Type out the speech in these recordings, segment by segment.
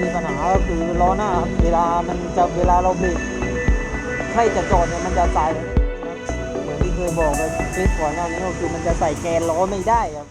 มีปัญหาก็คือล้อหน้าครับเวลามันจะเวลาเราเบรกใครจะจอดเนี่ยมันจะสายเลยเหมือนที่เคยบอกไปคลิปก่อนหน้านี้ก็คือมันจะใส่แกนล้อไม่ได้ครับ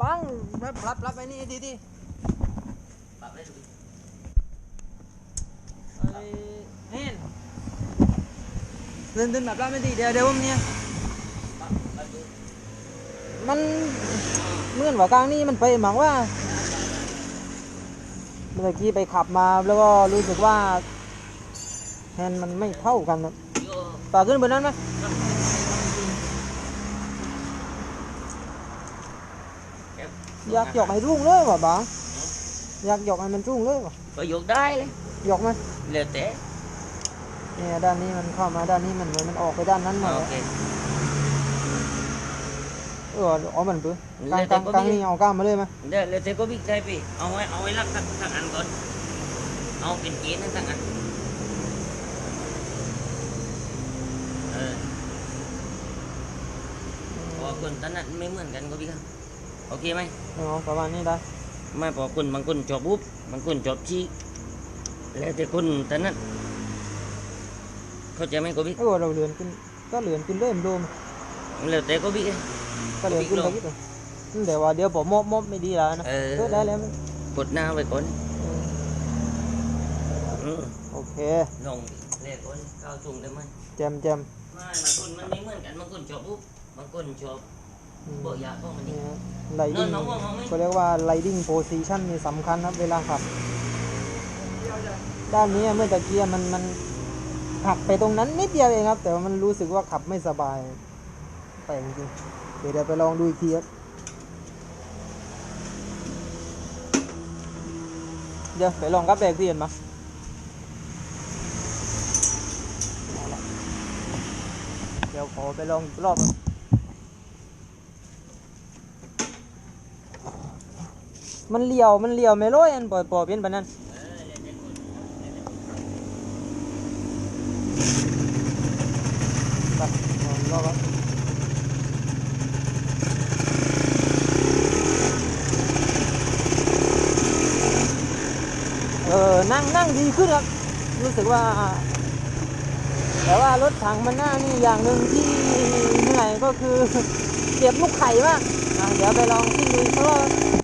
บัง รับรับรับไอ้นี่ดีดีปรับได้ดูไอ้เห็นเดินเดินแบบรับไม่ดีเดี๋ยวเดี๋ยวผมเนี่ยปรับปรับดูมันเหมื่อนว่ากลางนี่มันไปหมังว่าเมื่อกี้ไปขับมาแล้วก็รู้สึกว่าแฮนด์มันไม่เท่ากันนะโยป่าขึ้นบนนั้นไหม อยากหยอกให้รุ่งเลยว่ะบ้าอยากหยอกให้มันรุ่งเลยว่ะก็ยกได้เลยหยอกไหมเหลือแต่เนี่ยด้านนี้มันเข้ามาด้านนี้มันเหมือนมันออกไปด้านนั้นหมดโอเลยเคเออเอามันปื้กลางกลางกลางนี่เอาก้ามมาเลยไหมเดี๋ยวเหลือแต่ก็บิ๊กได้พี่เอาไว้เอาไว้รักสักสักอันก่อนเอาเป็นเกณฑ์นะสักอันเออเพราะว่าคนตอนนั้นไม่เหมือนกันก็พี่ครับ โอเคไหมเอาประมาณนี้ได้ไม่พอคนบางคนชอบปุ๊บบางคนชอบชี้แล้วแต่คนแต่นั้นเข้าใจไหมโกบิเออเราเลือนขึ้นก็เลือนขึ้นเริ่มโดมแล้วแต่โกบิก็เลือนขึ้นไปนิดหนึงแต่ว่าเดี๋ยวผมมอบมอบไม่ดีแล้วนะเออเออได้แล้วมั้ยกดหน้าไว้ก่อนเอออืมโอเคลองเลขก่อนก้าวสูงได้ไหมแจมแจมไม่บางคนมันไม่เหมือนกันบางคนชอบปุ๊บบางคนชอบ อืมโบยาพวกมันนี่นี่ฮะ riding น้องๆมองไหมเขาเรียกว่า riding position นี่สำคัญนะเวลาขับ ด้านนี้เมื่อตะกี้มันมันหักไปตรงนั้นนิดเดียวเองครับ แต่ว่ามันรู้สึกว่าขับไม่สบายแปลกจริงเดี๋ยวเดี๋ยวไปลองดูอีกทีครับเดี๋ยวไปลองกับแบกที่เห็นมาเอาละเดี๋ยวขอไปลองอีกรอบครับ มันเลี้ยว มันเลี้ยวไม่ร้อยอันปล่อยปล่อยเป็นแบบนั้นรอครับเออนั่งนั่งดีขึ้นครับ รู้สึกว่า แต่ว่ารถถังมันหน้านี่อย่างหนึ่งที่เหนื่อยก็คือเก็บลูกไข่มากเดี๋ยวไปลองขึ้นดูอีกรอบนี้ทา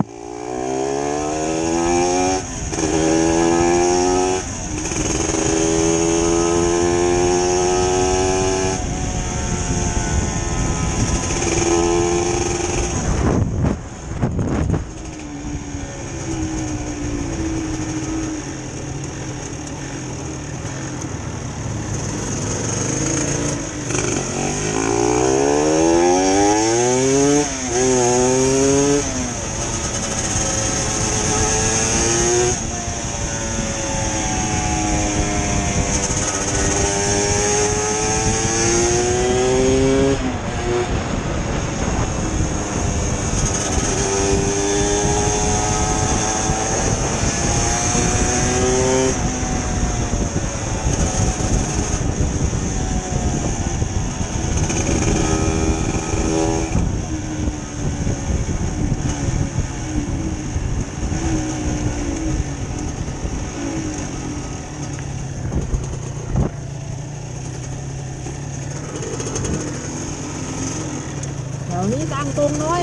ตรงน้อย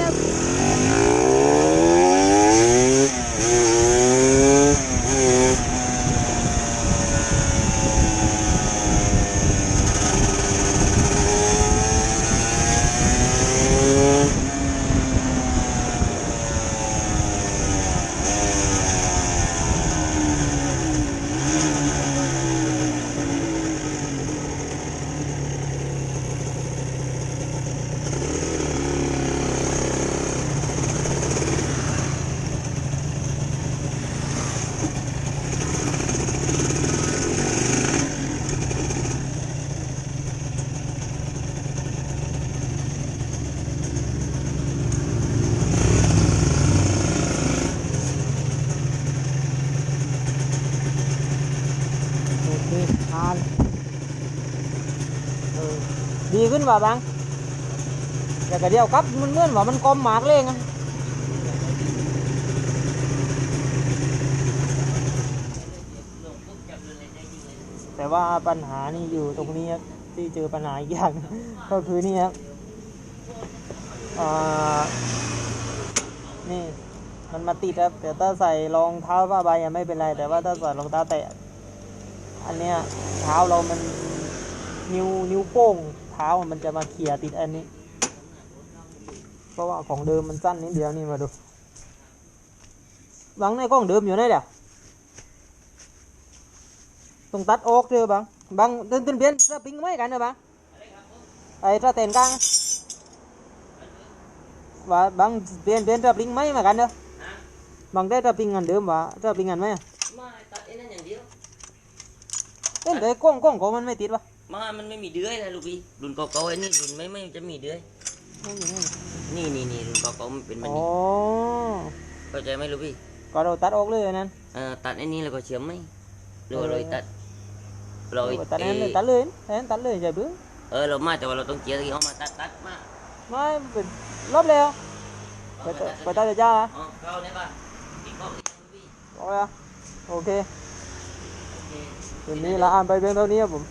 ครับโอเคทานเออดีขึ้นว่าบังแต่ก็เดียวครับมันเมื่อนว่ามันกลมหมากเลยไงแต่ว่าปัญหานี่อยู่ตรงนี้ที่เจอปัญหาอีกอย่าง ก็คือนี่ครับอ่านี่มันมาติดครับแต่ถ้าใส่รองเท้าผ้าใบยังไม่เป็นไร แต่ว่าถ้าใส่รองเท้าแตะ อันเนี้ยเท้าเรามันนิ้วนิ้วโป้งเท้ามันจะมาเขี่ยติดอันนี้ เพราะว่าของเดิมมันสั้นนิดเดียวนี่มาดูบังในกล้องเดิมอยู่ไหนเดี๋ยวต้องตัดออกเด้อบังบังเต้นเต้นเปลี่ยนสปริงไม่กันเด้อบังไอ้ตาเต้นกลางว่าบังเปลี่ยนเปลี่ยนสปริงไม่มากันเด้อบังได้สปริงอันเดิมวะสปริงอันไหม ไม่ตัดไอ้นั่นอย่างเดียว เอ้ยแต่กล้องกล้องของมันไม่ติดวะมามันไม่มีเดือยนะลูกพี่รุ่นเก่าๆไอ้นี่รุ่นไม่ไม่จะมีเดือยไม่มีไม่มีนี่นี่นี่รุ่นเก่าๆมันเป็นแบบอ๋อนี้เข้าใจไหมลูกพี่ก็เราตัดออกเลยอันนั้น เอ่อตัดไอ้นี่แล้วก็เชื่อมไหมหรือว่าเราตัดเราเออตัดอันนั้นเลยเอ่อตัดเลยอันนั้นตัดเลยใช่ปะเออเรามาแต่ว่าเราต้องเจียที่เขามาตัดตัดมาไม่เป็นรอบแล้วไปตัดไปตัดจะจ้าละอ๋อเข้าได้ป่ะอีกรอบอีกลูกพี่ออกแล้วโอเคโอเค คืนนี้ละอ่านไปเพียงเท่านี้ครับผม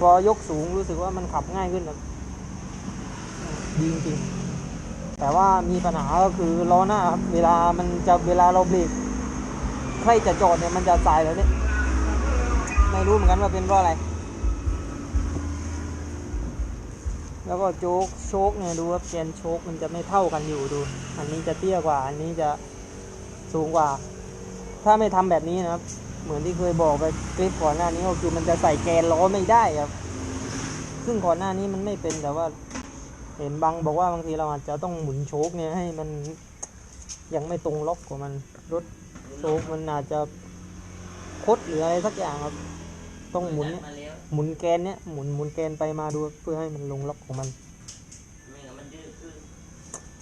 พอยกสูงรู้สึกว่ามันขับง่ายขึ้นครับดีจริงแต่ว่ามีปัญหาก็คือล้อหน้าครับเวลามันจะเวลาเราเบรกใครจะจอดเนี่ยมันจะสายแล้วเนี่ยไม่รู้เหมือนกันว่าเป็นเพราะอะไร แล้วก็โจ๊กโชคเนี่ยดูว่าแกนโชคมันจะไม่เท่ากันอยู่ดู อันนี้จะเตี้ยกว่า อันนี้จะสูงกว่า ถ้าไม่ทำแบบนี้นะครับ เหมือนที่เคยบอกไปคลิปก่อนหน้านี้ก็คือมันจะใส่แกนล้อไม่ได้ครับ ซึ่งก่อนหน้านี้มันไม่เป็นแต่ว่า เห็นบางบอกว่าบางทีเราอาจจะต้องหมุนโชคเนี่ยให้มันยังไม่ตรงล็อกของมันรถโชคมันอาจจะคดหรืออะไรสักอย่างครับ ต้องหมุนเนี่ยมาแล้วหมุนแกนเนี่ยหมุนหมุนแกนไปมาดูเพื่อให้มันลงล็อกของมันไม่งั้นมันดื้อขึ้น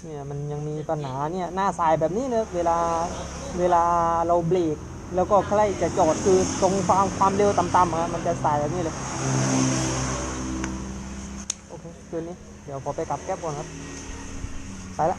เนี่ยมันยังมีปัญหาเนี่ยหน้าสายแบบนี้เลยเวลาเวลาเราเบรก แล้วก็ใกล้จะจอดคือตรงความความเร็วต่ำๆอะมันจะสายแบบนี้เลยโอเคคืนนี้เดี๋ยวขอไปกลับแก๊บก่อนครับ ไปละ